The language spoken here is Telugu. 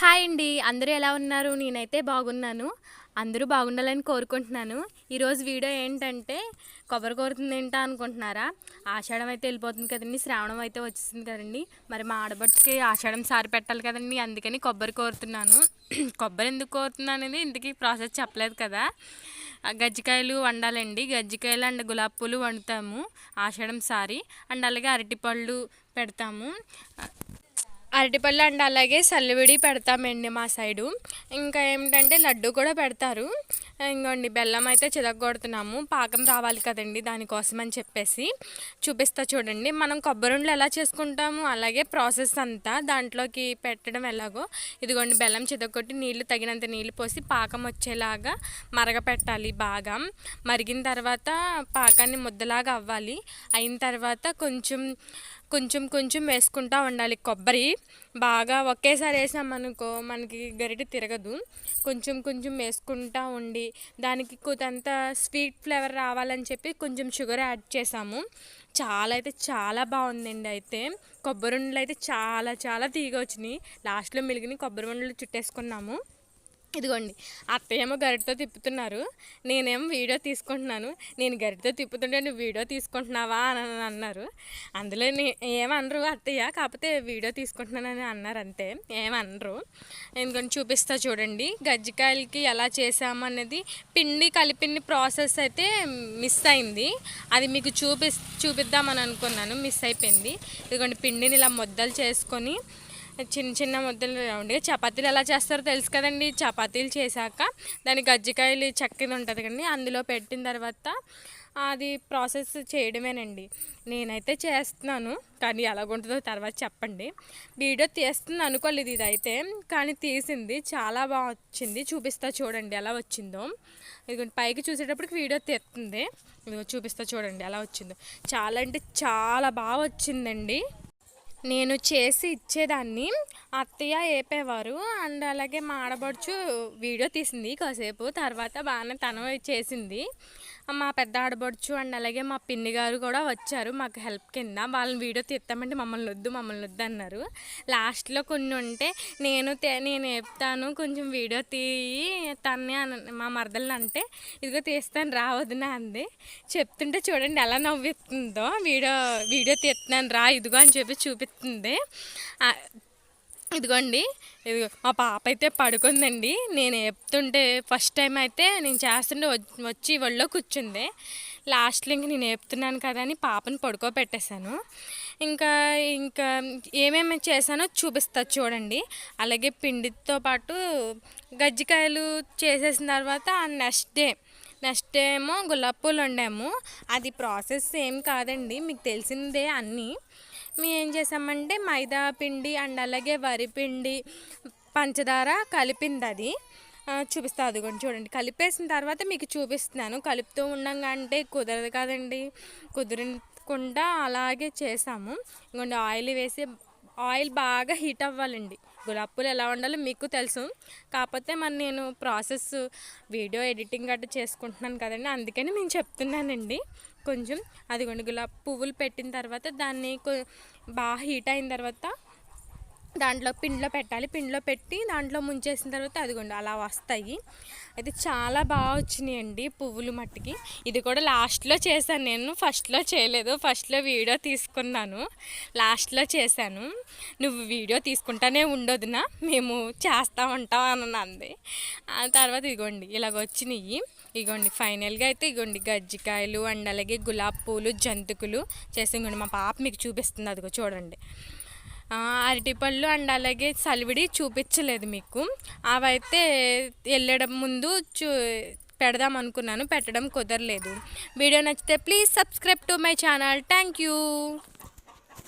హాయ్ అండి. అందరూ ఎలా ఉన్నారు? నేనైతే బాగున్నాను. అందరూ బాగుండాలని కోరుకుంటున్నాను. ఈరోజు వీడియో ఏంటంటే కొబ్బరి కోరుతుంది ఏంటా అనుకుంటున్నారా? ఆషాఢం అయితే వెళ్ళిపోతుంది కదండి. శ్రావణం అయితే వచ్చేసింది కదండి. మరి మా ఆడబడికి ఆషాఢం సారి పెట్టాలి కదండి. అందుకని కొబ్బరి కోరుతున్నాను. కొబ్బరి ఎందుకు కోరుతున్నాను అనేది ఇంతకీ ప్రాసెస్ చెప్పలేదు కదా. గజ్జికాయలు వండాలండి. గజ్జికాయలు అండ్ గులాబీ పూలు వండుతాము. ఆషాఢం సారి. అండ్ అలాగే అరటిపళ్ళు పెడతాము. అరటిపళ్ళు అండ్ అలాగే సల్లివిడి పెడతామండి మా సైడు. ఇంకా ఏమిటంటే లడ్డు కూడా పెడతారు. ఇంకోండి బెల్లం అయితే చిదగొడుతున్నాము పాకం రావాలి కదండి దానికోసం అని చెప్పేసి చూపిస్తా చూడండి. మనం కొబ్బరి ఉండలు ఎలా చేసుకుంటాము? అలాగే ప్రాసెస్ అంతా దాంట్లోకి పెట్టడం ఎలాగో. ఇదిగోండి బెల్లం చిదగొట్టి నీళ్ళు తగినంత నీళ్ళు పోసి పాకం వచ్చేలాగా మరగపెట్టాలి బాగా. మరిగిన తర్వాత పాకాన్ని ముద్దలాగా అవ్వాలి. అయిన తర్వాత కొంచెం కొంచెం కొంచెం వేసుకుంటూ ఉండాలి. కొబ్బరి బాగా ఒకేసారి వేసామనుకో మనకి గరిటె తిరగదు. కొంచెం కొంచెం వేసుకుంటూ ఉండి దానికి కొంత స్వీట్ ఫ్లేవర్ రావాలని చెప్పి కొంచెం షుగర్ యాడ్ చేసాము. చాలా అయితే చాలా బాగుందండి అయితే. కొబ్బరి ఉండలు అయితే చాలా చాలా తీగ వచ్చినాయి. లాస్ట్లో మిలిగిన కొబ్బరి ఉండలు చుట్టేసుకున్నాము. ఇదిగోండి. అత్త ఏమో గరిటతో తిప్పుతున్నారు. నేనేమో వీడియో తీసుకుంటున్నాను. నేను గరిటతో తిప్పుతుంటే నువ్వు వీడియో తీసుకుంటున్నావా అని అన్నారు. అందులో ఏమనరు అత్తయ్య. కాకపోతే వీడియో తీసుకుంటున్నానని అన్నారు అంతే. ఏమనరు. ఎందుకంటే చూపిస్తా చూడండి. గజ్జికాయలకి ఎలా చేసాము అనేది పిండి కలిపిన ప్రాసెస్ అయితే మిస్ అయింది. అది మీకు చూపి చూపిద్దామని అనుకున్నాను. మిస్ అయిపోయింది. ఇదిగోండి పిండిని ఇలా ముద్దలు చేసుకొని చిన్న చిన్న ముద్దలు రౌండ్గా. చపాతీలు ఎలా చేస్తారో తెలుసు కదండి. చపాతీలు చేశాక దాని గజ్జికాయలు చక్కెర ఉంటుంది కండి అందులో పెట్టిన తర్వాత అది ప్రాసెస్ చేయడమేనండి. నేనైతే చేస్తున్నాను కానీ ఎలాగుంటుందో తర్వాత చెప్పండి. వీడియో తీస్తుంది అనుకోలేదు ఇది అయితే కానీ తీసింది చాలా బాగా వచ్చింది. చూపిస్తా చూడండి ఎలా వచ్చిందో. ఇదిగోండి పైకి చూసేటప్పటికి వీడియో తీస్తుంది. ఇదిగో చూపిస్తా చూడండి ఎలా వచ్చిందో. చాలా అంటే చాలా బాగా వచ్చిందండి. నేను చేసి ఇచ్చేదాన్ని. అత్తయ్య వేపేవారు అండ్ అలాగే మా ఆడబడుచు వీడియో తీసింది కాసేపు. తర్వాత బాగానే తను చేసింది. మా పెద్ద ఆడబడుచు అండ్ అలాగే మా పిన్ని గారు కూడా వచ్చారు మాకు హెల్ప్ కింద. వాళ్ళని వీడియో తీస్తామంటే మమ్మల్ని వద్దు మమ్మల్ని వద్దు అన్నారు. లాస్ట్లో కొన్ని ఉంటే నేను నేను చెప్తాను కొంచెం వీడియో తీయి తన్ని మా మరదల్ని అంటే ఇదిగో తీస్తాను రావద్దునా అంది. చెప్తుంటే చూడండి ఎలా నవ్వుతుందో వీడియో వీడియో తీస్తున్నాను రా ఇదిగో అని చెప్పి చూపిస్తుంది. ఇదిగోండి. ఇదిగో మా పాప అయితే పడుకుందండి. నేను ఏపుతుంటే ఫస్ట్ టైం అయితే నేను చేస్తుంటే వచ్చి ఒళ్ళో కూర్చుంది. లాస్ట్లో ఇంక నేను ఏపుతున్నాను కదా అని పాపని పడుకోబెట్టేశాను. ఇంకా ఇంకా ఏమేమి చేశానో చూపిస్తా చూడండి. అలాగే పిండితో పాటు గజ్జికాయలు చేసేసిన తర్వాత నెక్స్ట్ డే నెక్స్ట్ డే ఏమో గులాబీ పూలు వండాము. అది ప్రాసెస్ ఏం కాదండి మీకు తెలిసిందే అన్నీ. మేము ఏం చేసామంటే మైదా పిండి అండ్ అలాగే వరి పిండి పంచదార కలిపింది అది చూపిస్తా అదిగోండి చూడండి. కలిపేసిన తర్వాత మీకు చూపిస్తున్నాను. కలుపుతూ ఉండంగా అంటే కుదరదు కదండి. కుదరకుండా అలాగే చేసాము. ఇంకోండి ఆయిల్ వేసి ఆయిల్ బాగా హీట్ అవ్వాలండి. గులాబీలు ఎలా ఉండాలో మీకు తెలుసు. కాకపోతే మరి నేను ప్రాసెస్ వీడియో ఎడిటింగ్ గట్రా చేసుకుంటున్నాను కదండి అందుకని నేను చెప్తున్నానండి. కొంచెం అదిగోండి గులాబీ పువ్వులు పెట్టిన తర్వాత దాన్ని బాగా హీట్ అయిన తర్వాత దాంట్లో పిండిలో పెట్టాలి. పిండిలో పెట్టి దాంట్లో ముంచేసిన తర్వాత అదిగోండి అలా వస్తాయి. అయితే చాలా బాగా వచ్చినాయండి పువ్వులు మట్టికి. ఇది కూడా లాస్ట్లో చేశాను నేను. ఫస్ట్లో చేయలేదు. ఫస్ట్లో వీడియో తీసుకున్నాను. లాస్ట్లో చేశాను. నువ్వు వీడియో తీసుకుంటానే ఉండదునా మేము చేస్తూ ఉంటాం అని అంది. ఆ తర్వాత ఇదిగోండి ఇలాగ వచ్చినాయి. ఇగోండి ఫైనల్గా అయితే ఇగోండి గజ్జికాయలు అండ్ అలాగే గులాబీ పూలు జంతుకులు చేసి ఇగోండి మా పాప మీకు చూపిస్తుంది. అదిగో చూడండి. అరటిపళ్ళు అండ్ అలాగే సలివిడి చూపించలేదు మీకు. అవైతే వెళ్ళడం ముందు చూ పెడదాం అనుకున్నాను పెట్టడం కుదరలేదు. వీడియో నచ్చితే please subscribe to my channel. Thank you.